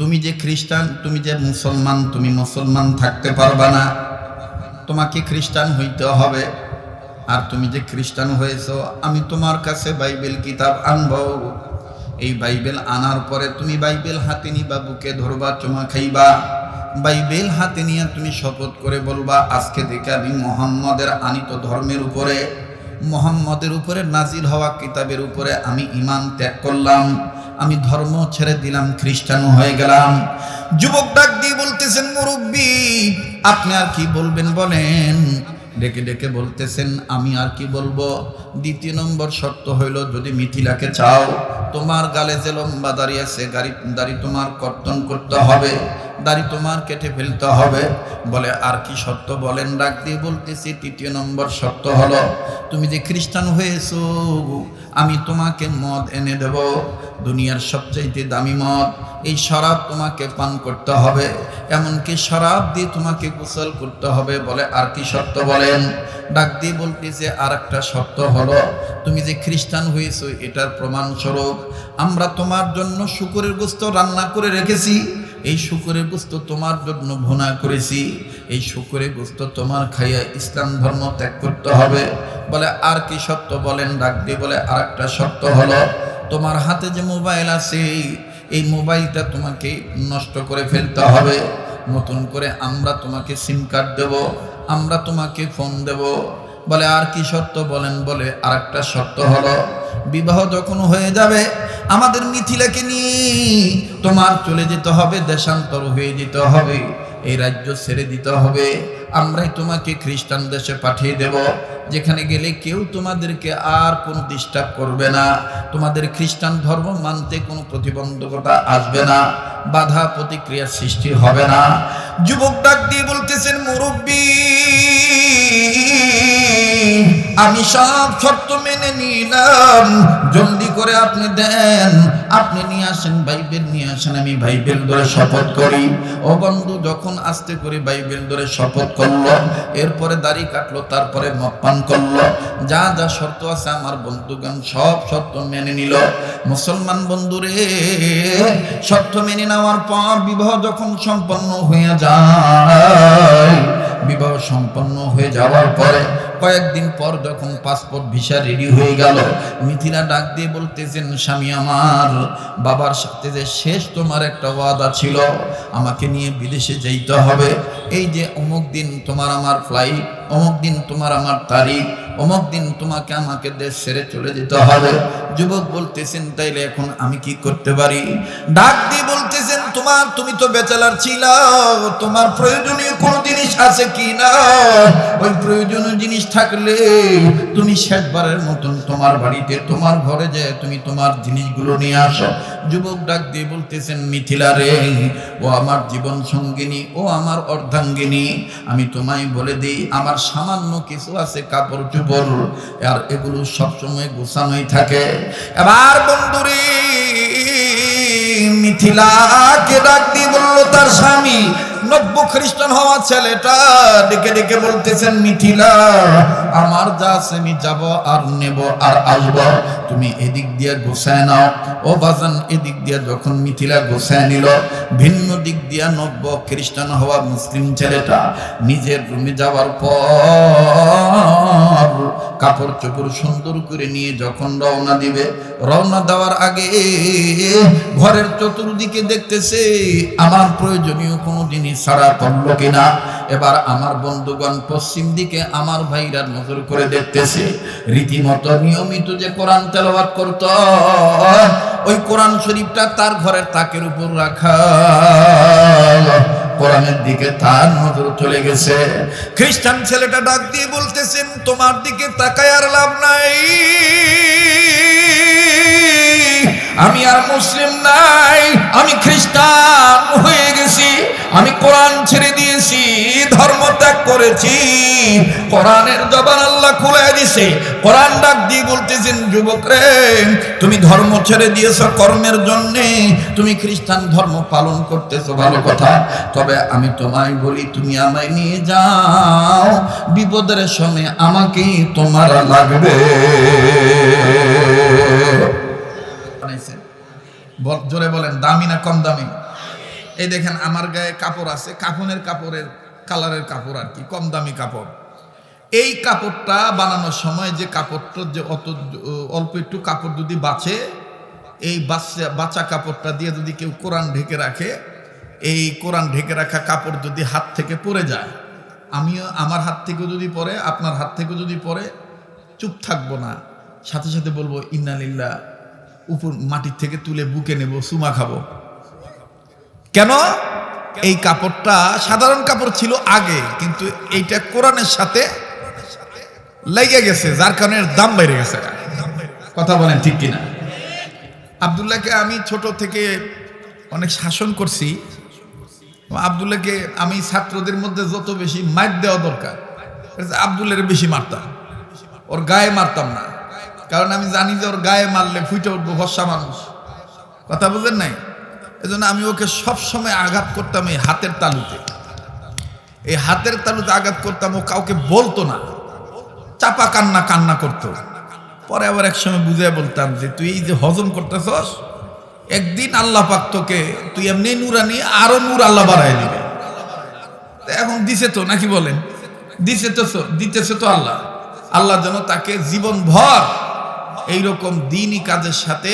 তুমি যে খ্রিস্টান, তুমি যে মুসলমান, তুমি মুসলমান থাকতে পারবা না। তোমাকে খ্রিস্টান হইতে হবে। আর তুমি যে খ্রিস্টান হয়েছো, আমি তোমার কাছে বাইবেল কিতাব আনব। এই বাইবেল আনার পরে তুমি বাইবেল হাতে নিবা, বুকে ধরবা, চমা খাইবা। বাইবেল হাতে নিয়ে তুমি শপথ করে বলবা, আজকে থেকে আমি মোহাম্মদের আনিত ধর্মের উপরে, মোহাম্মদের উপরে নাজিল হওয়া কিতাবের উপরে আমি ইমান ত্যাগ করলাম। আমি ধর্ম ছেড়ে দিলাম খ্রিস্টান হয়ে গেলাম। যুবক ডাক দিয়ে বলতেছেন, মুরব্বী, আপনি আর কি বলবেন বলেন? ডেকে ডেকে বলতেছেন, আমি আর কি বলব? দ্বিতীয় নম্বর শর্ত হইল, যদি মিথিলাকে চাও, তোমার গালে যে লম্বা দাড়ি আছে, গাড়ি, দাড়ি তোমার কর্তন করতে হবে, দাড়ি তোমার কেটে ফেলতে হবে। বলে, আর কি শর্ত বলেন, ডাক দিয়ে বলতেছি, তৃতীয় নম্বর শর্ত হলো, তুমি যে খ্রিস্টান হয়েছো, আমি তোমাকে মদ এনে দেব। দুনিয়ার সবচাইতে দামি মদ, এই শরাব তোমাকে পান করতে হবে। এমনকি শরাব দিয়ে তোমাকে গোসল করতে হবে। বলে, আর কি শর্ত বলেন ডাক দিয়ে বলতেছে আর একটা শর্ত হলো, তুমি যে খ্রিস্টান হয়েছো, এটার প্রমাণস্বরূপ আমরা তোমার জন্য শুকুরের গোস্ত রান্না করে রেখেছি। এই শুকুরের গোস্ত তোমার জন্য ভুনা করেছি। এই শুকুরের গোস্ত তোমার খাইয়া ইসলাম ধর্ম ত্যাগ করতে হবে। বলে, আর কি সত্য বলেন, ডাক দিয়ে বলে আর একটা সত্য হলো, তোমার হাতে যে মোবাইল আছে, এই মোবাইলটা তোমাকে নষ্ট করে ফেলতে হবে। নতুন করে আমরা তোমাকে সিম কার্ড দেব। আমরা তোমাকে ফোন দেব। বলে, আর কি শর্ত বলেন? বলে আর একটা শর্ত হলো, বিবাহ যখন হয়ে যাবে, আমাদের মিথিলাকে নিয়ে তোমার চলে যেতে হবে, দেশান্তর হয়ে যেতে হবে, এই রাজ্য ছেড়ে দিতে হবে। আমরাই তোমাকে খ্রিস্টান দেশে পাঠিয়ে দেব। যেখানে গেলে কেউ তোমাদেরকে আর কোনো ডিস্টার্ব করবে না। তোমাদের খ্রিস্টান ধর্ম মানতে কোনো প্রতিবন্ধকতা আসবে না। বাধা প্রতিক্রিয়ার সৃষ্টি হবে না। যুবক ডাক দিয়ে বলতেছেন, মুরব্বী, আমি সব শর্ত মেনে নিলাম। জলদি করে আপনি দেন। আপনি নিয়ে আসেন, বাইবেল নিয়ে আসেন, আমি বাইবেল ধরে শপথ করি। ও বন্ধু, যখন আস্তে করে বাইবেল ধরে শপথ করল, এরপরে দাড়ি কাটলো, তারপরে মপান করল। যা যা শর্ত আছে, আমার বন্ধুগণ সব শর্ত মেনে নিল। মুসলমান বন্ধুরে, শর্ত মেনে নেওয়ার পর বিবাহ যখন সম্পন্ন হয়ে যায় বিবাহ সম্পন্ন হয়ে যাওয়ার পরে কয়েকদিন পর যখন পাসপোর্ট ভিসা রেডি হয়ে গেল, মিথিলা ডাক দিয়ে বলতেছেন, স্বামী আমার, বাবার সাথে যে শেষ তোমার একটা ওয়াদা ছিল, আমাকে নিয়ে বিদেশে যেতে হবে। এই যে অমুক দিন তোমার আমার ফ্লাইট অমুক দিন তোমার আমার তারিখ অমুক দিন তোমাকে আমাকে দেশ ছেড়ে চলে যেতে হবে। যুবক বলতেছেন, তাইলে এখন আমি কি করতে পারি? ডাক দিয়ে বলতেছেন, তোমার, তুমি তো বেচালার ছিল তোমার প্রয়োজনীয় কোনো জিনিস আছে কি না? ওই প্রয়োজনীয় জিনিস থাকলে তুমি শেষবারের মতন তোমার বাড়িতে, তোমার ঘরে যে তুমি তোমার জিনিসগুলো নিয়ে আসো। যুবক ডাক দিয়ে বলতেছেন, মিথিলা রে, ও আমার জীবন সঙ্গিনী, ও আমার অর্ধাঙ্গিনী, আমি তোমায় বলে দিই, আমার সামান্য কিছু আছে কাপড় চোপড় আর এগুলো সবসময় গোছানোই থাকে। এবার বন্ধুরে মিথিলাকে ডাক দিয়ে বলল তার স্বামী নব্য খ্রিস্টান হওয়া ছেলেটা ডেকে ডেকে বলতেছেন, মিথিলা, আমার যা আছে আমি যাব আর নেব আর আসব। তুমি এদিক দিয়ে নাও। ও বাজান এদিক দিয়ে যখন মিথিলা নিল, ভিন্ন দিক দিয়া নব্য খ্রিস্টান হওয়া মুসলিম ছেলেটা নিজের রুমে যাওয়ার পর কাপড় চোপড় সুন্দর করে নিয়ে যখন রওনা দিবে, রওনা দেওয়ার আগে ঘরের চতুর্দিকে দেখতেছে, আমার প্রয়োজনীয় কোনো জিনিস ছাড়া করল কিনা? এবার আমার বন্ধুগণ পশ্চিম দিকে আমার ভাইরা নজর করে দেখতেছে, রীতিমতো নিয়মিত যে কোরআন করত, ওই কোরআন শরীফটা তার ঘরের তাকের উপর রাখা। খ্রিস্টান ছেলেটা ডাক দিয়ে বলতেছেন, তোমার দিকে তাকায় আর লাভ নাই। আমি আর মুসলিম নাই, আমি খ্রিস্টান হয়ে গেছি। আমি কোরআন ছেড়ে দিয়েছি, ধর্ম ত্যাগ করেছি। কোরআনের জবান আল্লাহ খুলে দিছে। কোরআন ডাক দিয়ে বলতেছেন, যুবক রে, তুমি ধর্ম ছেড়ে দিয়েছ কর্মের জন্য। তুমি খ্রিস্টান ধর্ম পালন করতেছো, ভালো কথা। তবে আমি তোমায় বলি, তুমি আমায় নিয়ে যাও। বিপদের সময় আমাকে তোমার লাগবে। জোরে বলেন, দামি না কম দামি? এই দেখেন, আমার গায়ে কাপড় আছে, কাফনের কাপড়ের কালারের কাপড় আর কি কম দামি কাপড়। এই কাপড়টা বানানোর সময় যে কাপড়টা যে অত অল্প একটু কাপড় যদি বাঁচে, এই বাচ্চা বাচ্চা কাপড়টা দিয়ে যদি কেউ কোরআন ঢেকে রাখে, এই কোরআন ঢেকে রাখা কাপড় যদি হাত থেকে পড়ে যায়, আমিও, আমার হাত থেকে যদি পড়ে, আপনার হাত থেকে যদি পড়ে, চুপ থাকব না। সাথে সাথে বলব ইন্নালিল্লা উপর মাটির থেকে তুলে বুকে নেব, সুমা খাব। কেন? এই কাপড়টা সাধারণ কাপড় ছিল আগে, কিন্তু এইটা কোরআনের সাথে লেগে গেছে, যার কারণে দাম বেড়ে গেছে। কথা বলেন ঠিক কিনা? আবদুল্লাহকে আমি ছোট থেকে অনেক শাসন করছি। আবদুল্লাহকে আমি ছাত্রদের মধ্যে যত বেশি মার দেওয়া দরকার আবদুল্লাহর বেশি মারতাম। ওর গায়ে মারতাম না। কারণ আমি জানি যে ওর গায়ে মারলে ফুটে উঠবো ভরসা মানুষ। কথা বুঝেন নাই? এজন্য আমি ওকে সব সময় আঘাত করতাম এই হাতের তালুতে। এই হাতের তালুতে আঘাত করতাম, ও কাউকে বলতো না। চাপা কান্না কান্না করতো। পরে আবার এক সময় বুঝে বলতাম যে, তুই এই যে হজম করতেছস, একদিন আল্লাহ পাক তোকে, তুই এমনি নুরানি, আরও নূর আল্লাহ বাড়াই দিবে। এখন দিছে তো, নাকি বলেন? দিছে তো দিতেছে তো আল্লাহ। আল্লাহ যেন তাকে জীবন ভর এইরকম দিনই কাজের সাথে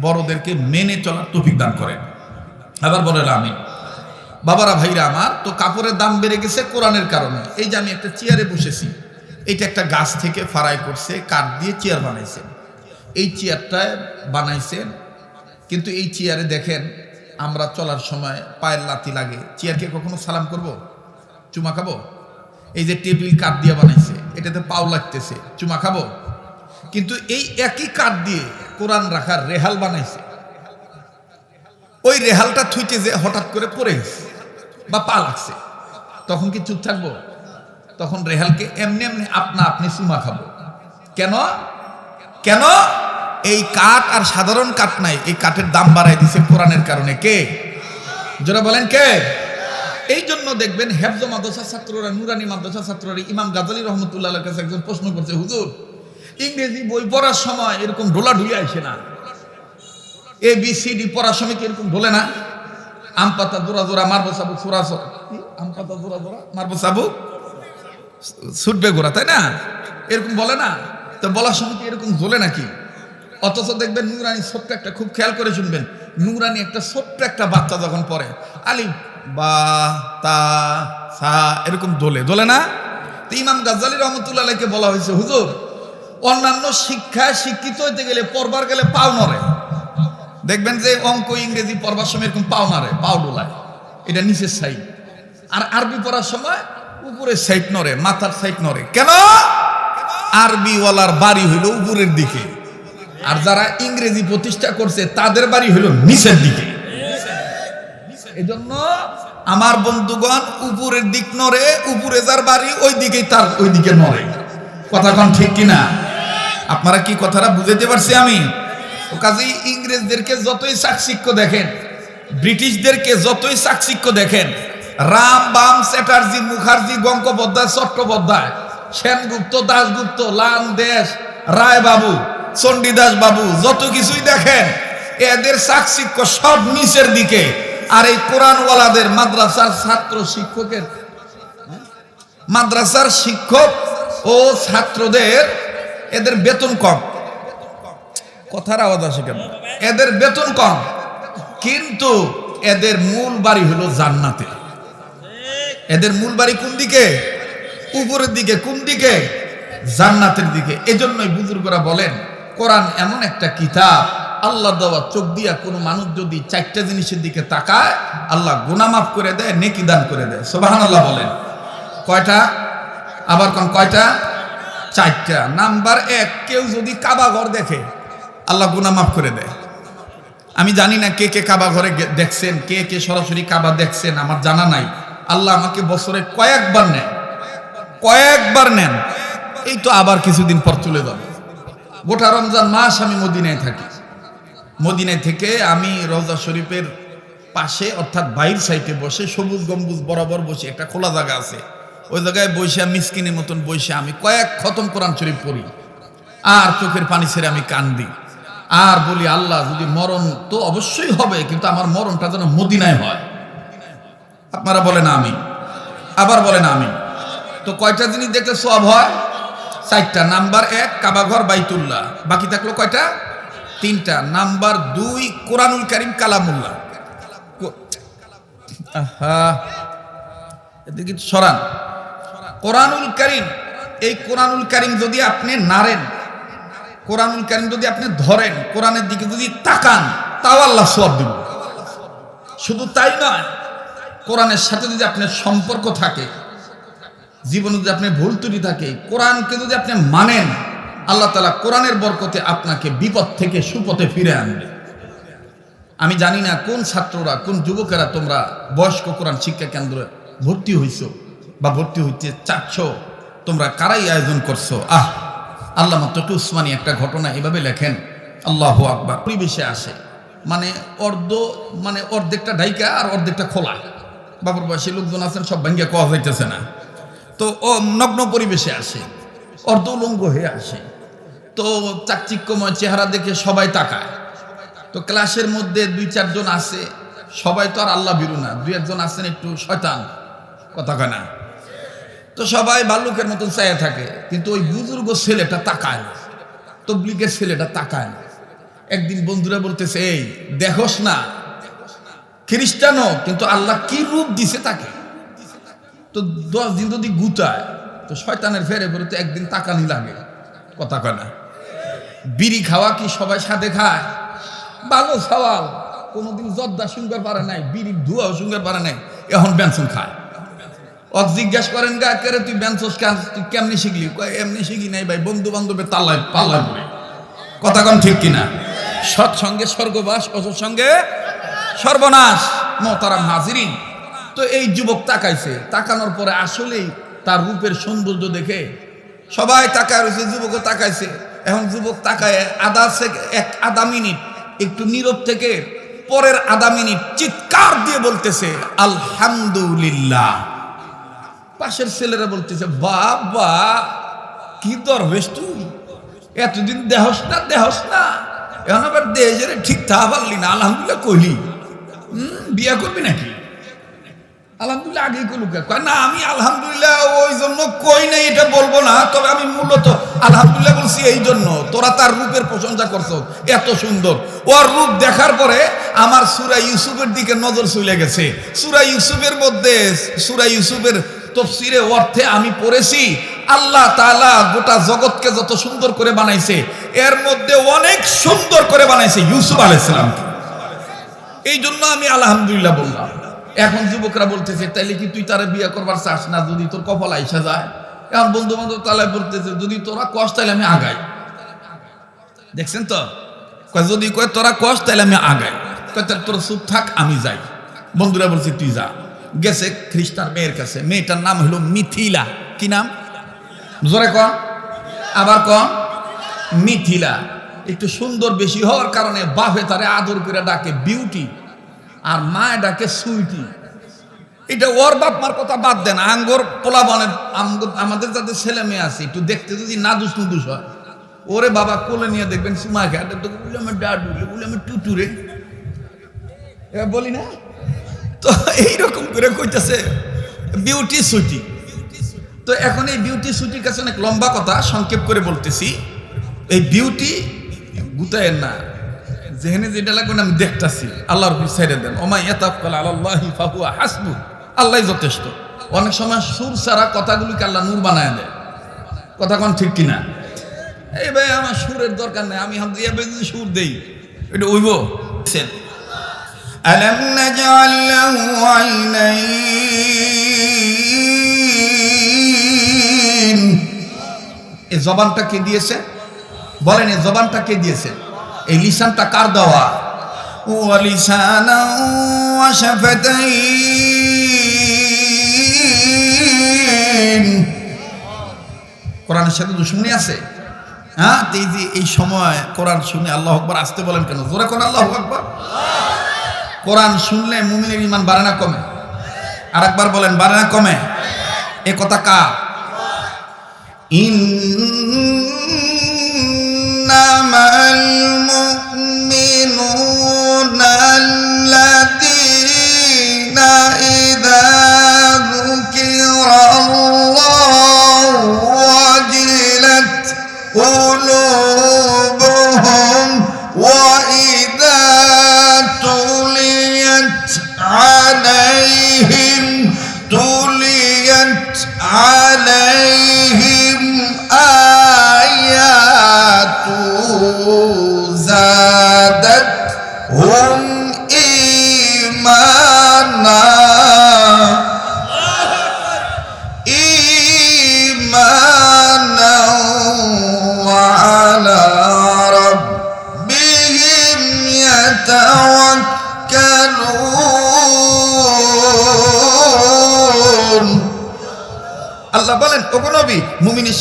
বড়দেরকে মেনে চলার তফিক দান করেন। আবার বলেন আমি বাবারা, ভাইরা আমার, তো কাপড়ের দাম বেড়ে গেছে কোরআনের কারণে। এই যে আমি একটা চেয়ারে বসেছি, এইটা একটা গাছ থেকে ফারাই করছে, কাঠ দিয়ে চেয়ার বানাইছেন। এই চেয়ারটায় বানাইছেন, কিন্তু এই চেয়ারে দেখেন, আমরা চলার সময় পায়ের লাতি লাগে। চেয়ারকে কখনো সালাম করব? চুমা খাব? এই যে টেবিল কাঠ দিয়ে বানাইছে, এটাতে পাও লাগতেছে, চুমা খাব? কিন্তু এই একই কাঠ দিয়ে কোরআন রাখার রেহাল বানাইছে। ওই রেহালটা থুইতে যে হঠাৎ করে পড়ে গেছে বা পা লাগছে তখন কি চুপ থাকব? তখন রেহালকে এমনি এমনি আপনা আপনি চুমা খাব। কেন? কেন? এই কাঠ আর সাধারণ কাঠ নাই, এই কাঠের দাম বাড়াই দিছে কোরআনের কারণে। কে? যারা বলেন কে? এই জন্য দেখবেন হেফজ মাদ্রাসা ছাত্ররা, নুরানি মাদ্রাসা ছাত্ররা, ইমাম গাজালি রহমতুল্লাহ কাছে একজন প্রশ্ন করছে, হুজুর ইংরেজি বই পড়ার সময় এরকম ঢোলা ঢুলে আসে না। এ বি সি ডি পড়ার সময় কি এরকম ঢোলে না? আম পাতা জোড়া জোড়া, মারবো সাবু সুরা আম পাতা জোড়া জোড়া, মারবো সাবু? ছুটবে গোড়া, তাই না? এরকম বলে না? তো বলার সময় কি এরকম জ্বলে নাকি? অথচ দেখবেন নুরানি ছোট্ট একটা, খুব খেয়াল করে শুনবেন, নুরানি একটা ছোট্ট একটা বাচ্চা যখন পড়ে আলি বা, তা, সা, এরকম দোলে দোলে না? তো ইমাম গাজ্জালি রহমতুল্লাহকে বলা হয়েছে, হুজুর অন্যান্য শিক্ষায় শিক্ষিত হইতে গেলে পড়বার গেলে পাও নড়ে। দেখবেন যে অঙ্ক ইংরেজি পড়বার সময় এরকম পাও নাড়ে, পাও ডোলায়। এটা নিচের সাইড আর আরবি পড়ার সময় উপরের সাইড নড়ে, মাথার সাইড নড়ে। কেন? আরবিওয়ালার বাড়ি হইল উপরের দিকে। আর যারা ইংরেজি প্রতিষ্ঠা করছে, তাদের বাড়ি হইল নিচের দিকে। এজন্য আমার বন্ধুগণ, উপরের দিক নড়ে, উপরে যার বাড়ি, ওই দিকেই তার, ওই দিকে নড়ে। কথা ঠিক কিনা? আপনারা কি কথাটা বুঝাইতে পারছি আমি? ও কাজেই ইংরেজদেরকে যতই চাকচিক্য দেখেন, ব্রিটিশদেরকে যতই চাকচিক্য দেখেন, রাম বাম চ্যাটার্জি মুখার্জি গঙ্গোপাধ্যায় চট্টোপাধ্যায়, সেনগুপ্ত দাসগুপ্ত লাল দেশ রায় বাবু চণ্ডীদাস বাবু, যত কিছুই দেখেন, এদের চাকচিক্য সব নিচের দিকে। আর এই কোরআনওয়ালাদের মাদ্রাসার ছাত্র শিক্ষকের মাদ্রাসার শিক্ষক ও ছাত্রদের এদের বেতন কম। কথার আওয়াজ আসে কেন? এদের বেতন কম, কিন্তু এদের মূল বাড়ি হলো জান্নাতে। এদের মূল বাড়ি কোন দিকে? উপরের দিকে, কোন দিকে? জান্নাতের দিকে। এজন্যই বুজুর্গরা বলেন, কোরআন এমন একটা কিতাব, আল্লাহ দেওয়া চোখ দিয়া কোনো মানুষ যদি চারটা জিনিসের দিকে তাকায়, আল্লাহ গুনামাফ করে দেয়, নেকি দান করে দেয়। সোবাহান আল্লাহ বলেন। কয়টা? আবার কোন কয়টা? চারটা। নাম্বার এক, কেউ যদি কাবা ঘর দেখে, আল্লাহ গুনামাফ করে দেয়। আমি জানি না কে কে কাবা ঘরে দেখছেন, কে কে সরাসরি কাবা দেখছেন, আমার জানা নাই। আল্লাহ আমাকে বছরে কয়েকবার নেন। কয়েকবার নেন। এই তো আবার কিছুদিন পর চলে যাবে। গোটা রমজান মাস আমি মদিনায় থাকি। মদিনায় থেকে আমি রওজা শরীফের পাশে, অর্থাৎ বাইর সাইডে বসে, সবুজ গম্বুজ বরাবর বসে, একটা খোলা জায়গা আছে। ওই জায়গায় বসে মিসকিনের মতন বসে আমি কয়েক খতম কোরআন শরীফ পড়ি। আর চোখের পানি ছেড়ে আমি কান্দি আর বলি, আল্লাহ, যদি মরণ তো অবশ্যই হবে, কিন্তু আমার মরণটা যেন মদিনায় হয়। আপনারা বলেন আমি আবার বলেন আমি তো কয়টা জিনিস দেখলে সব হয়? চারটা। নাম্বার এক, কাবাঘর বাইতুল্লাহ। বাকি থাকল কয়টা? তিনটা। নাম্বার দুই, কোরআনুল করিম কালামুল্লাহ। এদিকে সরান। কোরআনুল করিম, এই কোরআনুল করিম যদি আপনি নাড়েন, কোরআনুল করিম যদি আপনি ধরেন, কোরআনের দিকে যদি তাকান, তাও আল্লাহ সব দিব। শুধু তাই নয়, কোরআনের সাথে যদি আপনার সম্পর্ক থাকে, জীবনে যদি আপনি ভুল ত্রুটি থাকে, কোরআনকে যদি আপনি মানেন, আল্লাহ তালা কোরআনের বরকতে আপনাকে বিপদ থেকে সুপথে ফিরে আনবে। আমি জানি না কোন ছাত্ররা, কোন যুবকেরা তোমরা বয়স্ক কোরআন শিক্ষা কেন্দ্রে ভর্তি হইছো। বা ভর্তি হইতে চাচ্ছ, তোমরা কারাই আয়োজন করছ? আহ, আল্লাহ মাত্রকে উসমানী একটা ঘটনা এভাবে লেখেন, আল্লাহ আকবার। পরিবেশে আসে মানে অর্ধ মানে অর্ধেকটা ঢাইকা আর অর্ধেকটা খোলা। বাবুর বয়সী লোকজন আছেন, সব ভাঙ্গিয়া কোয়া যাইতেছে না। তো ও নগ্ন পরিবেশে আসে, অর্ধ উলঙ্গ হয়ে আসে। তো চাকচিক্যময় চেহারা দেখে সবাই তাকায়। তো ক্লাসের মধ্যে দুই চারজন আছে, সবাই তো আর আল্লাহ বিরু না, দুই একজন আছেন একটু শয়তান, কথা কয় না। তো সবাই ভাল্লুকের মতন চাইয়া থাকে, কিন্তু ওই বুজুর্গ ছেলেটা তাকায় না। তবলিগের ছেলেটা তাকায় না। একদিন বন্ধুরা বলতেছে, এই, দেখোস না খ্রিস্টানও কিন্তু আল্লাহ কি রূপ দিছে তাকে? তো দশ দিন যদি গুতায়, তো শয়তানের ফেরে ফেরে তো একদিন তাকানি লাগে। কথা কয় না। বিড়ি খাওয়া কি সবাই সাথে খায়? ভালো সওয়াল। কোনোদিন জর্দা শুনতে পারে নাই, বিড়ির ধোঁয়াও শুনতে পারে নাই, এখন বেনসন খায়। অক জিজ্ঞাসা করেন, গা কেরে তুই বেনসস খান তুই কেমনি শিখলি? এমনি শিখি নাই ভাই বন্ধু বান্ধবের তাল্লায় পাল্লায় পড়ে। কথা কন ঠিক কিনা? সৎসঙ্গে স্বর্গবাস, অসৎসঙ্গে সর্বনাশ মোতারাম হাজিরিন। তো এই যুবক তাকাইছে, তাকানোর পরে আসলেই তার রূপের সৌন্দর্য দেখে সবাই তাকায় রয়েছে, যুবকও তাকাইছে। এখন যুবক তাকায়, আধা এক আধা মিনিট, একটু নীরব থেকে পরের আধা মিনিট চিৎকার দিয়ে বলতেছে, আলহামদুলিল্লাহ। পাশের ছেলেরা বলতেছে বাবা কি দরবেশ তুই? এতদিন দেহস না দেহস না। এখন আবার দেহের ঠিক তা পারলি না আলহামদুলিল্লাহ কইলি। হুম, বিয়া করবি নাকি? আলহামদুলিল্লাহ আগেই কলুকা না আমি আলহামদুলিল্লাহ ওই জন্য কই নাই এটা বলব না। তবে আমি মূলত আলহামদুলিল্লাহ বলছি এই জন্য তোরা তার রূপের প্রশংসা করছ এত সুন্দর। ওর রূপ দেখার পরে আমার সুরা ইউসুফের দিকে নজর চলে গেছে। সুরা ইউসুফের মধ্যে সুরা ইউসুফের তফসিরে অর্থে আমি পড়েছি, আল্লাহ তালা গোটা জগৎকে যত সুন্দর করে বানাইছে, এর মধ্যে অনেক সুন্দর করে বানাইছে ইউসুফ আলাইসালামকে এই জন্য আমি আলহামদুলিল্লাহ বললাম। এখন যুবকরা বলতেছে, তাইলে কি তুই তারা বিয়ে করবার চাস না যদি তোর কপাল আইসা যায়? এখন বন্ধু বান্ধব তালায় বলতেছে, যদি তোরা কস তাহলে আমি আগাই। দেখছেন তো? যদি কয় তোরা কস তাহলে আমি আগাই। তোর চুপ থাক, আমি যাই। বন্ধুরা বলছে, তুই যা। গেছে খ্রিস্টান মেয়ের কাছে। মেয়েটার নাম হলো মিথিলা। কি নাম? জোরে ক। আবার ক। মিথিলা। একটু সুন্দর বেশি হওয়ার কারণে বাপে তারে আদর করে ডাকে বিউটি, আর মায় ডাকে সুইটি। এটা ওর বাপ মার কথা বাদ দেন। আঙ্গর পোলা বনে আমাদের যাদের ছেলে মেয়ে আছে, একটু দেখতে যদি না দুষ নুদুস হয়। ওরে বাবা, কোলে নিয়ে দেখবেন সুমা খেয়ে। বলে আমার ডাডু বলে আমার টুটুরে বলি না? তো এইরকম করে কইতেছে বিউটি সুইটি তো এখন এই বিউটি সুইটির কাছে অনেক লম্বা কথা, সংক্ষেপ করে বলতেছি। এই বিউটি গুতায়ের না। যেখানে যেটা লাগবে আমি দেখতাছি। আল্লাহর উপর ছেড়ে দেন। ওমাই এতাফকাল আল্লাহি ফাহুয়া হাসবু। আল্লাহ যথেষ্ট। অনেক সময় সুর সারা কথাগুলিকে আল্লাহ নূর বানায় দেয়। কথা কোন ঠিক কিনা? এই ভাই, আমার সুরের দরকার নেই। আমি হাম দিয়ে সুর দেই, এটা ওইব ألم نجعل له عينين এই জবানটা কে দিয়েছে বলেন এই জবানটা কে দিয়েছে এই লিসানটা কার দেওয়া ولسانا وشفتين কোরআনের সাথে দুশ্মনী আছে হ্যাঁ তো এই যে এই সময় কোরআন শুনে আল্লাহ আকবর আসতে বলেন কেন জোরে কোন আল্লাহ আকবর কোরআন শুনলে মুমিনের ইমান বাড়ে না কমে? আর একবার বলেন, বাড়ে না কমে? এ কথা কা ইন্নামাল মুমিনুনা عليهم تليت عليهم آياته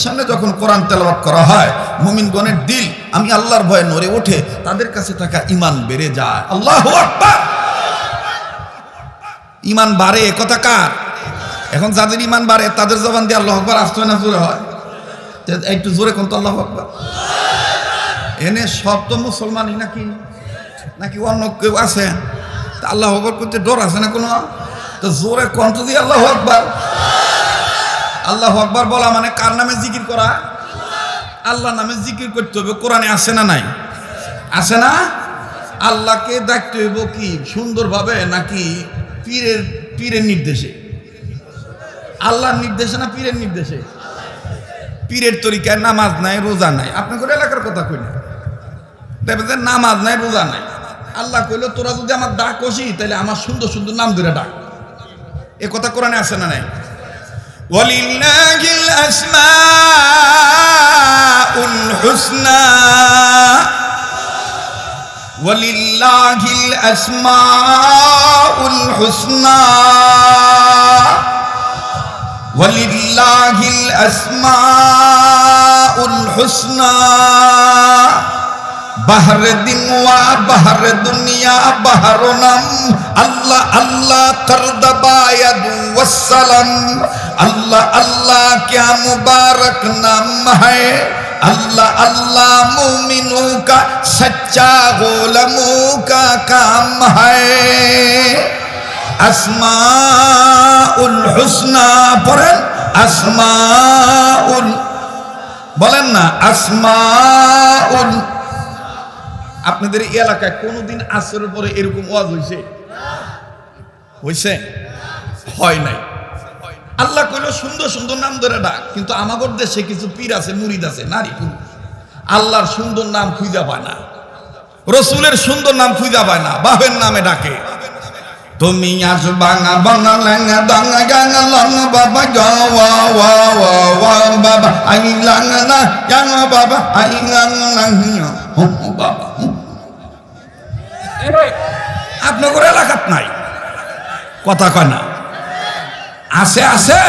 সামনে যখন কোরআন তেলাওয়াত করা হয়, মুমিনগণের দিল, আমি আল্লাহর ভয়ে নড়ে ওঠে তাদের কাছে থাকা ইমান বেড়ে যায়। আল্লাহ ইমান বাড়ে কথা কার? এখন যাদের ইমান বাড়ে, তাদের জবান দিয়ে আল্লাহ আকবার, আসতে না জোরে হয়? একটু জোরে কোন তো আল্লাহ আকবার? এনে সব তো মুসলমানই নাকি? নাকি অন্য কেউ আছে? আল্লাহ আকবার করতে ডর আছে না কোনো? তো জোরে কণ্ঠ দিয়ে আল্লাহ আকবার। আল্লাহ আকবার বলা মানে কার নামে জিকির করা? আল্লাহ নামে জিকির করতে হবে, কোরআনে আসে না নাই? আসে না? আল্লাহকে দেখতে হইব কি, সুন্দরভাবে নাকি পীরের পীরের নির্দেশে? আল্লাহর নির্দেশে না পীরের নির্দেশে? পীরের তরিকায় নামাজ নাই, রোজা নাই। আপনি করে এলাকার কথা কইলেন? দেখবেন যে নামাজ নাই, রোজা নাই। আল্লাহ কইলো, তোরা যদি আমার ডাক কষি তাহলে আমার সুন্দর সুন্দর নাম ধরে ডাক। এ কথা কোরআনে আসে না নাই? ولله الأسماء الحسنى. ولله الأسماء الحسنى. ولله الأسماء الحسنى. বাহার দিনুয়া বাহার দুনিয়া, বাহার নাম। আল্লাহ আল্লাহ করদবায়াদু ওয়াসালাম আল্লাহ আল্লাহ क्या মুবারক নাম है अल्लाह আল্লাহ মুমিনু का सच्चा গোলমু কা काम है আসমা উল হুসনা, পড়েন আসমা উল বলেন না, আসমাউল আপনাদের এই এলাকায় কোনোদিন আসরের পরে এরকম ওয়াজ হয়েছে হয়েছে হয় নাই। আল্লাহ কইল, সুন্দর সুন্দর নাম ধরে ডাক। কিন্তু আমাগর দেশে কিছু পীর আছে, মুরিদ আছে, নারী পুরুষ। আল্লাহর সুন্দর নাম খুঁজা পায় না। রসুলের সুন্দর নাম খুঁজা পায় না। বাপের নামে ডাকে। তুমি আজ বাঙা বাঙা লাঙ্গা দাঙ্গা গাঙ্গা লঙ্গা বাবা গাওয়া ওয়া ওয়া ওয়া, বাবা আই লাঙ্গা না গাঙ্গা বাবা আই লাঙ্গা বাবা, হুম। আপনাদের এলাকাত নাই। কথা কয় না। আছে আছে।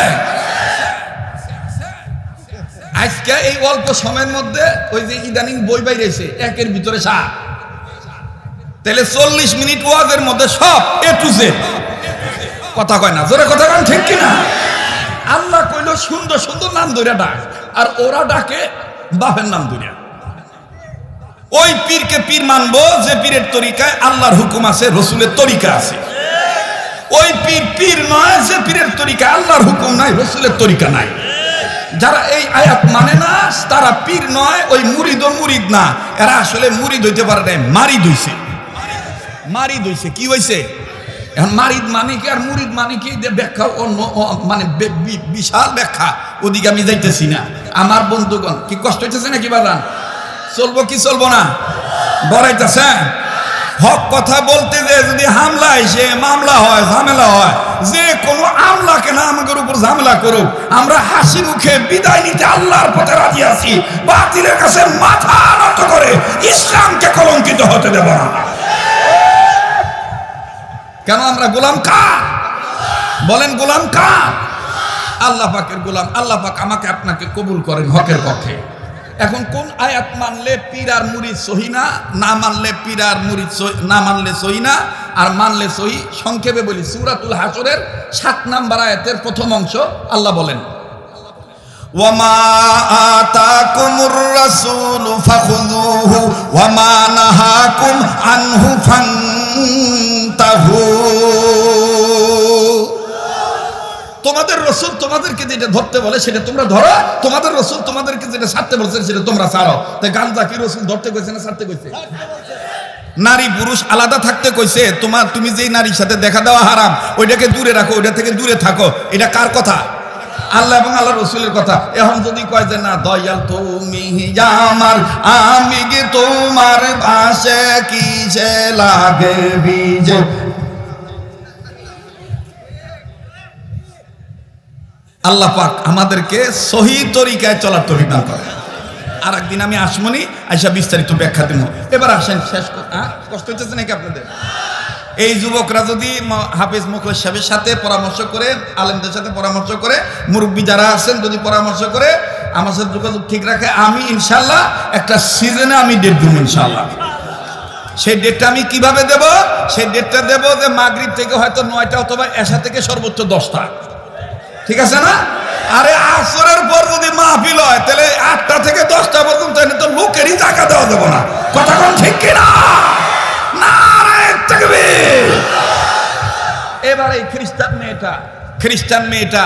আজকে এই অল্প সময়ের মধ্যে ওই যে ইদানিং বই বাইরেছে, একের ভিতরে সাত। তাহলে চল্লিশ মিনিট ওয়াজের মধ্যে সব এ টু জেড কথা কয় না। জোরে কথা কন, ঠিক কিনা? আল্লাহ কইল, সুন্দর সুন্দর নাম ধরে ডাক। আর ওরা ডাকে বাপের নাম ধরে ওই পীরকে পীর মানবো যে পীরের তরিকায় আল্লাহর হুকুম আছে, রসুলের তরিকা আছে। ওই পীর পীর নয় যে পীরের তরিকা, আল্লাহর হুকুম নাই, রসুলের তরিকা নাই। যারা এই আয়াত মানে না, তারা পীর নয়, ওই মুরিদ ও মুরিদ না। এরা আসলে মুরিদ হইতে পারে না মারিদ হইছে। মারিদ হইছে, কি হইছে? এখন মারিদ মানে কি আর মুরিদ মানে কি ব্যাখ্যা, অন্য মানে বিশাল ব্যাখ্যা। ওদিকে আমি যাইতেছি না। আমার বন্ধুগণ, কি কষ্ট হইতেছে নাকি বাদান চলবো কি চলবো না? বড়াইতেছে? হক কথা বলতে যে যদি হামলা এসে মামলা হয়, ঝামেলা হয়। যে কোনো আমলাকে না আমাদের উপর ঝামেলা করুক। আমরা হাসি মুখে বিদায় নিতে আল্লাহর পথে রাজি আছি। বাতিলের কাছে মাথা নত করে ইসলামকে কলঙ্কিত হতে দেব না। কেন আমরা গোলাম কার বলেন গোলাম কার আল্লাহ পাকের গোলাম আল্লাহ পাক আমাকে আপনাকে কবুল করেন হকের পক্ষে এখন কোন আয়াত মানলে পীর আর মুরিদ সহি না না মানলে পীর আর মুরিদ সহি- না মানলে সহি না আর মানলে সহি সংক্ষেপে বলি সুরাতুল হাসরের সাত নাম্বার আয়াতের প্রথম অংশ আল্লাহ বলেন وما آتاكم الرسول فخذوه وما نهاكم عنه فانتهوا তোমাদেরকে যেটা ধরতে বলে সেটা তোমরা ধরো। তোমাদের রসুল তোমাদেরকে যেটা ছাড়তে বলছে সেটা তোমরা ছাড়ো। তাই গান্দা কি রসুল ধরতে কইছে না ছাড়তে কইছে? নারী পুরুষ আলাদা থাকতে কইছে, তোমার তুমি যেই নারীর সাথে দেখা দেওয়া হারাম, ওইটাকে দূরে রাখো, ওইটা থেকে দূরে থাকো। এটা কার কথা? আল্লাহ এবং আল্লাহ রসুলের কথা। এখন যদি কয় যে, না, দয়াল তুমি আমার, আমি কি তোমার পাশে কিসে লাগে বিজে আল্লাহ পাক আমাদেরকে সহি তরিকায় চলার তরি না করে আর একদিন আমি আসমনি, আইসা বিস্তারিত ব্যাখ্যা দিব। এবার আসেন, শেষ? কষ্ট হচ্ছে নাকি আপনাদের? এই যুবকরা যদি হাফিজ মুখলেস সাহেবের সাথে পরামর্শ করে, আলেমদের সাথে পরামর্শ করে, মুরব্বী যারা আছেন যদি পরামর্শ করে, আমার সাথে যোগাযোগ ঠিক রাখে, আমি ইনশাল্লাহ একটা সিজনে আমি ডেট দিব ইনশাল্লাহ। সেই ডেটটা আমি কীভাবে দেব? সেই ডেটটা দেব যে মাগরিব থেকে হয়তো নয়টা অথবা এসা থেকে সর্বোচ্চ দশটা। ঠিক আছে না? আরে আসরের পর যদি মাহফিল হয়, তাহলে আটটা থেকে দশটা পর্যন্ত তো লোকেরই টাকা দেওয়া দেবো না। কথা কোন ঠিক কিনা। এবার এই খ্রিস্টান মেয়েটা খ্রিস্টান মেয়েটা,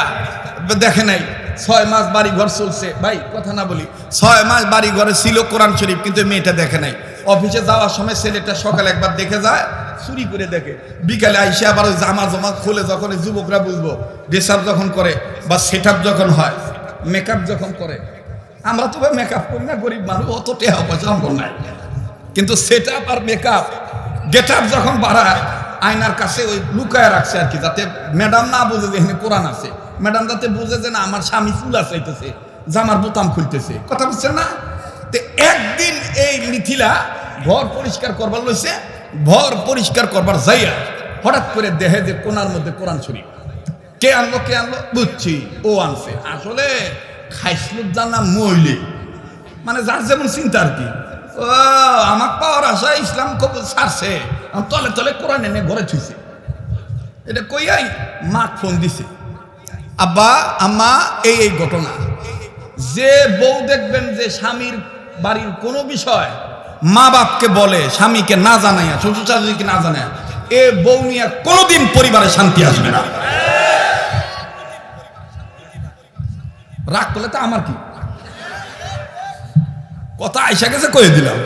দেখে নাই, ছয় মাস বাড়ি ঘর চলছে। ভাই, কথা না বলি, ছয় মাস বাড়ি ঘরে ছিল কোরআন শরীফ, কিন্তু মেয়েটা দেখে নাই। অফিসে যাওয়ার সময় ছেলেটা সকালে একবার দেখে যায়, চুরি করে দেখে। বিকালে আইসে আবার ওই জামা জমা খুলে যখন যুবকরা বুঝব ড্রেস যখন করে বা সেট যখন হয় মেকআপ যখন করে। আমরা তো মেকআপ করি না, গরিব মানুষ, অত টেহা পয়সা আমার নাই। কিন্তু সেট আর মেকআপ গেট যখন বাড়ায়, আয়নার কাছে ওই লুকায় রাখছে আর কি, যাতে ম্যাডাম না বুঝে যে এখানে কোরআন আছে। ম্যাডাম যাতে বুঝে যে না, আমার স্বামী চুলা চাইতেছে জামার বোতাম খুলতেছে। কথা বুঝছেন না? তো একদিন এই মিথিলা ঘর পরিষ্কার করবার লইছে, ঘর পরিষ্কার করবার যাইয়া হঠাৎ করে দেহে যে কোনার মধ্যে কোরআন শরীফ। কে আনলো কে আনলো? বুঝছি, ও আনছে। আসলে খাইসলুক জানা মইলে মানে যার যেমন চিন্তা আর কি। ও আমার পাওয়ার আশা ইসলাম কবুল ছাড়ছে। তলে তলে কোরআন এনে ঘরে ছুইছে। এটা কইয়াই মা ফোন দিছে। আব্বা, আম্মা, এই এই ঘটনা। যে বউ দেখবেন যে স্বামীর বাড়ির কোনো বিষয় মা বাপকে বলে, স্বামীকে না জানাইয়া, শ্বশুর শাশুড়িকে না জানায় এ বউ নিয়ে কোনোদিন পরিবারে শান্তি আসবে না। রাগ করলে তো আমার কি? কথা আইসা গেছে কয়ে দিলাম।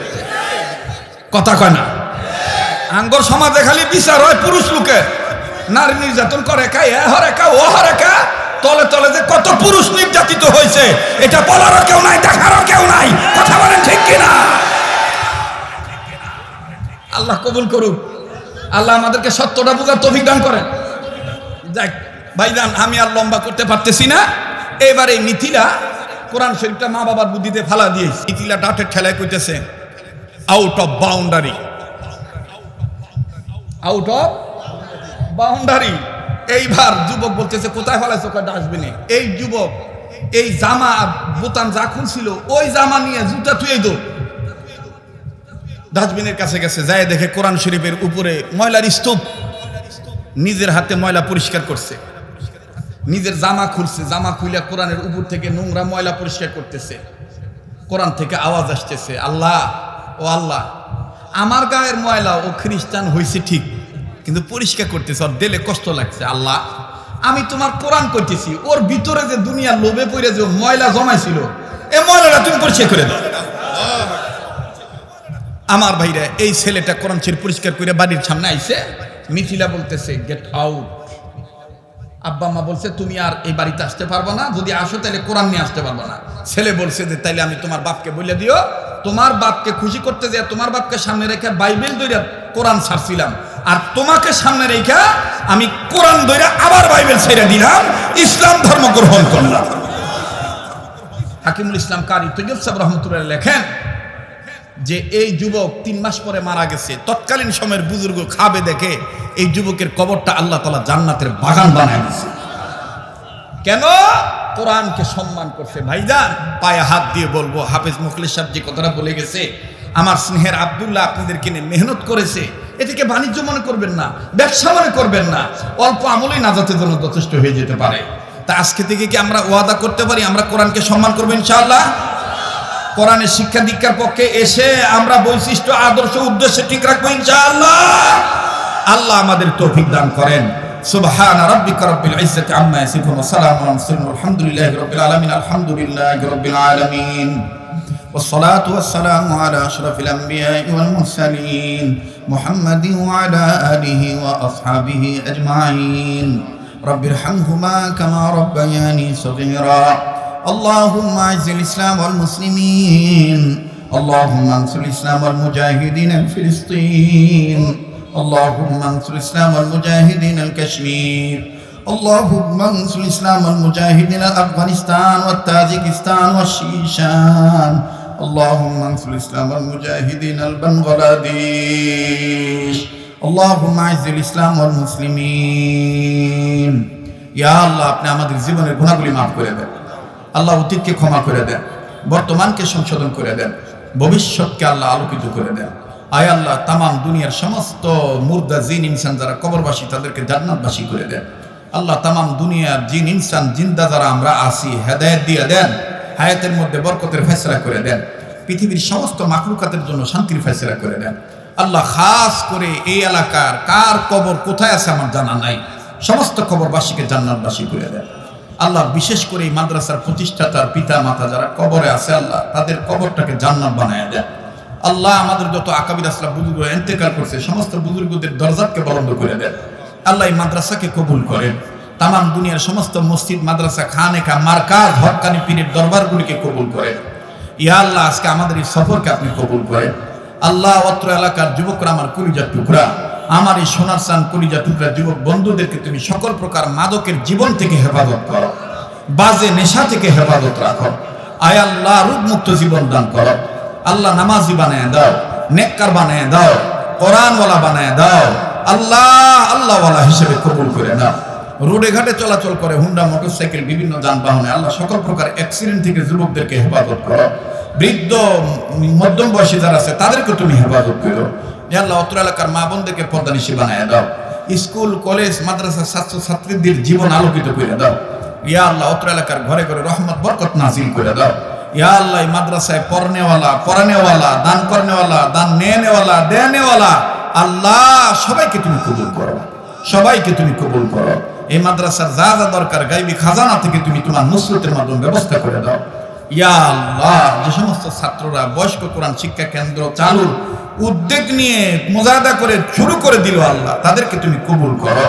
কথা কয় না। আঙ্গর সমাজে খালি বিচার হয় পুরুষ লোকে। নারী নির্যাতন করে কা এ হরে কা ও হরে কা তলে তলে যে কত পুরুষ নির্যাতিত হয়েছে, এটা বলারও কেউ নাই, দেখারও কেউ নাই, কথা বলেন ঠিক কিনা? আল্লাহ কবুল করুক। আল্লাহ আমাদেরকে সত্যটা বোঝার তৌফিক দান করেন। যাক, ভাইজান, আমি আর লম্বা করতে পারতেছি না। এবার এই কোরআন শরীফটা মা বাবার বুদ্ধিতে ফালা দিয়েছে। মিথিলা ডাটের ঠেলায় কইতেছে out of boundary out of boundary এইবার যুবক বলতেছে, কোথায় ফেলাইছো ডাস্টবিনে? এই যুবক, এই জামা বোতাম যা খুলছিল, ওই জামা নিয়ে জুতা তুই দো ডাস্টবিনের কাছে গেছে, যায় দেখে কোরআন শরীফের উপরে ময়লার স্তূপ। নিজের হাতে ময়লা পরিষ্কার করছে। নিজের জামা খুলছে, জামা খুলে কোরআনের উপর থেকে নোংরা ময়লা পরিষ্কার করতেছে। কোরআন থেকে আওয়াজ আসতেছে, আল্লাহ, ও আল্লাহ, আমার গায়ের ময়লা ও খ্রিস্টান হয়েছে ঠিক। কিন্তু পরিষ্কার করতেছে, ওর দিলে কষ্ট লাগছে, আল্লাহ। আমি তোমার কোরআন করতেছি, ওর ভিতরে যে দুনিয়ার লোভে পড়ে যে ময়লা জমাইছিল, এ ময়লাটা তুমি পরিষ্কার করে দাও। আমার ভাইরা, এই ছেলেটা কোরআন শরীফ পরিষ্কার করে বাড়ির সামনে আইছে, মিথিলা বলতেছে গেট আউট আব্বা মা বলছে, তুমি আর এই বাড়িতে আসতে পারব না, যদি আসো তাহলে কোরআন নিয়ে আসতে পারব না। ছেলে বলছে যে, তাইলে আমি তোমার বাপকে বলে দিও, তোমার বাপকে খুশি করতে যে তোমার বাপকে সামনে রেখে বাইবেল দইরা কোরআন ছাড়ছিলাম। আর তোমাকে সামনে রেখে আমি কোরআন দইরা আবার বাইবেল ছেড়ে দিলাম, ইসলাম ধর্ম গ্রহণ করলাম। হাকিমুল ইসলাম কারি তৈয়ব সাহেব রহমতুল্লাহ লেখেন যে এই যুবক তিন মাস পরে মারা গেছে, তৎকালীন সময়ের বুজুর্গ খাবে দেখে এই যুবকের কবরটা আল্লাহ তালা জান্নাতের বাগান বানায় দিছে কেন? কোরআনকে সম্মান করছে। ভাইজান, পায়ে হাত দিয়ে বলব, হাফেজ মুখলিস সাহেব যে কথাটা বলে গেছে, আমার স্নেহের আব্দুল্লাহ আপনাদেরকে নিয়ে মেহনত করেছে এটাকে বাণিজ্য মনে করবেন না, ব্যবসা মনে করবেন না, অল্প আমলেই নাজাতের জন্য যথেষ্ট হয়ে যেতে পারে। তা আজকে থেকে কি আমরা ওয়াদা করতে পারি? আমরা কোরআনকে সম্মান করব ইনশাআল্লাহ? কোরআনের শিক্ষা দীক্ষার পক্ষে এসে আমরা বৈশিষ্ট্য, আদর্শ, উদ্দেশ্যে ঠিক রাখব ইনশাআল্লাহ? আল্লাহ আমাদের তৌফিক দান করেন। সুবহান রাব্বিকা রাব্বিল ইজ্জাতি আম্মা ইয়াসিফুন ওয়া সালামুন আলাল মুরসালিন। আলহামদুলিল্লাহি রাব্বিল আলামিন। আলহামদুলিল্লাহি রাব্বিল আলামিন। والصلاة والسلام على أشرف الأنبياء والمرسلين محمد وعلى آله وأصحابه أجمعين رب ارحمهما كما ربياني صغيرا اللهم أعز الإسلام والمسلمين اللهم انصر الإسلام والمجاهدين في فلسطين اللهم انصر الإسلام والمجاهدين الكشمير اللهم انصر الإسلام والمجاهدين أفغانستان والتاجكستان والشيشان اللهم انصر الإسلام والمجاهدين البنغلاديش اللهم أعز الإسلام والمسلمين ইয়া আল্লাহ আপনি আমাদের জীবনের গুণাগুলি মাফ করে দেন আল্লাহ অতীতকে ক্ষমা করে দেন বর্তমানকে সংশোধন করে দেন ভবিষ্যৎকে আল্লাহ আলোকিত করে দেন আয় আল্লাহ তামাম দুনিয়ার সমস্ত মুর্দা জিন ইনসান যারা কবরবাসী তাদেরকে জান্নাতবাসী করে দেন আল্লাহ তামাম দুনিয়ার জিন ইনসান জিন্দা যারা আমরা আসি হেদায়েত দিয়ে দেন হায়াতের মধ্যে বরকতের ফেসলা করে দেন। পৃথিবীর সমস্ত মাকলুকাতের জন্য শান্তির ফেসলা করে দেন। আল্লাহ খাস করে এই এলাকার কার কবর কোথায় আছে আমার জানা নাই। সমস্ত কবরবাসীকে জান্নাতবাসী করে দেন। আল্লাহ বিশেষ করে এই মাদ্রাসার প্রতিষ্ঠাতার পিতা মাতা যারা কবরে আছে, আল্লাহ তাদের কবরটাকে জান্নাত বানায় দেন। আল্লাহ আমাদের যত আকাবির আসলাম বুজুর্গ এন্তেকাল করছে, সমস্ত বুজুর্গদের দরজাকে বলন্দ করে দেন। আল্লাহ এই মাদ্রাসাকে কবুল করেন। তামাম দুনিয়ার সমস্ত মসজিদ, মাদ্রাসা খানেকা মার্কাজ, হকানি পীরের দরবারগুলিকে কবুল করেন। ইয়া আল্লাহ, আজকে আমাদের এই সফরকে আপনি কবুল করেন। আল্লাহ, অত্র এলাকার যুবকরা আমার কলিজার টুকরা, আমার এই সোনার সান কলিজা টুকরা যুবক বন্ধুদেরকে তুমি সকল প্রকার মাদকের জীবন থেকে হেফাজত করো। বাজে নেশা থেকে হেফাজত রাখো। আয় আল্লাহ রূপমুক্ত জীবন দান করো। আল্লাহ, নামাজি বানায় দাও, নেককার বানায় দাও, কোরআনওয়ালা বানায় দাও। আল্লাহ, আল্লাহওয়ালা হিসেবে কবুল করে নাও। রোডে ঘাটে চলাচল করে, হুন্ডা মোটরসাইকেল, বিভিন্ন যানবাহনে আল্লাহ সকল প্রকার অ্যাক্সিডেন্ট থেকে যুবকদেরকে হেফাজত করো। বৃদ্ধ, মধ্যম বয়সী যারা আছে, তাদেরকে তুমি হেফাজত করো। আল্লাহ, অত্র এলাকার মা বোনদেরকে পর্দানিশী বানায় দাও। স্কুল, কলেজ, মাদ্রাসা ছাত্র ছাত্রীদের জীবন আলোকিত করে দাও। ইয়া আল্লাহ, অত্র এলাকার ঘরে ঘরে রহমত, বরকত নাজিল করে দাও। ইয়া আল্লাহ মাদ্রাসায় পড়নেওয়ালা, পড়ানেওয়ালা, দান করনেওয়ালা, দান নেনেওয়ালা দেনেওয়ালা আল্লাহ, সবাইকে তুমি কবুল করো। সবাইকে তুমি কবুল করো। এই মাদ্রাসার যা যা দরকার গাইবি খাজানা থেকে তুমি তোমার নুসরতের মাধ্যমে ব্যবস্থা করে দাও। ইয়া আল্লাহ, যে সমস্ত ছাত্ররা, বয়স্ক কোরআন শিক্ষা কেন্দ্র চালুর উদ্যোগ নিয়ে মোজাদা করে শুরু করে দিল আল্লাহ, তাদেরকে তুমি কবুল করো।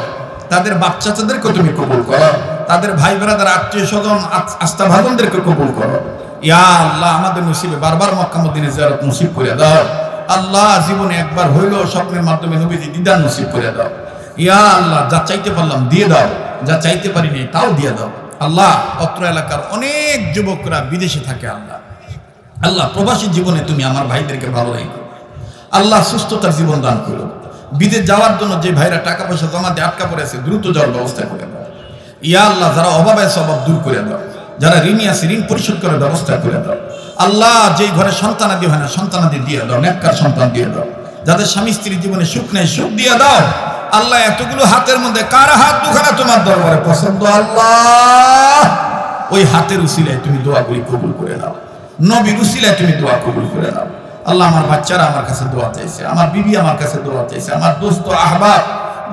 তাদের বাচ্চাদেরকে তুমি কবুল করো। তাদের ভাই বেড়াদের আত্মীয় স্বজন আস্থা ভাজনদেরকে কবুল করো। ইয়া আল্লাহ, আমাদের নসিবে বারবার মক্কামুদ্দিনে জিয়ারত নসিব করে দাও। আল্লাহ, জীবনে একবার হইল স্বপ্নের মাধ্যমে নবীজি দিদার নসিব করে দাও। ইয়া আল্লাহ, যা চাইতে পারলাম দিয়ে দাও, যা চাইতে পারিনি তাও দিয়ে দাও। আল্লাহ, অত্র এলাকার অনেক যুবকরা বিদেশে থাকে আল্লাহ। আল্লাহ, প্রবাসী জীবনে তুমি আমার ভাইদেরকে ভালো রেখো। আল্লাহ, সুস্থতার জীবন দান করো। বিদেশ যাওয়ার জন্য যে ভাইরা টাকা পয়সা জমাতে আটকা পড়েছে, দ্রুত যাওয়ার ব্যবস্থা করে দাও। ইয়া আল্লাহ, যারা অভাবে আছে, অভাব দূর করে দাও। যারা ঋণী আছে, ঋণ পরিশোধ করার ব্যবস্থা করে দাও। আল্লাহ যে ঘরে সন্তানাদি হয় না, সন্তানাদি দিয়ে দাও, নেককার সন্তান দিয়ে দাও। যাদের স্বামী স্ত্রীর জীবনে সুখ নেই, সুখ দিয়ে দাও। আল্লাহ এতগুলো হাতের মধ্যে কার হাত দুখানা তোমার দরবারে পছন্দ আল্লাহ ওই হাতের উসিলায় তুমি দোয়া করি কবুল করে নাও নবীর উসিলায় তুমি দোয়া কবুল করে নাও আল্লাহ আমার বাচ্চারা আমার কাছে দোয়া চাইছে আমার বিবি আমার কাছে দোয়া চাইছে আমার দোস্ত আহবাব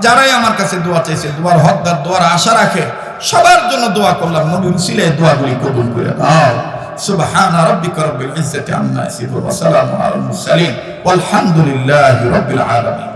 যারাই আমার কাছে দোয়া চাইছে দোয়ার হকদার দোয়ার আশা রাখে সবার জন্য দোয়া করলাম নবীর উসিলায় দোয়াগুলি কবুল করে নাও سبحان ربك رب العزة عما يصفون وسلام على المرسلين والحمد لله رب العالمين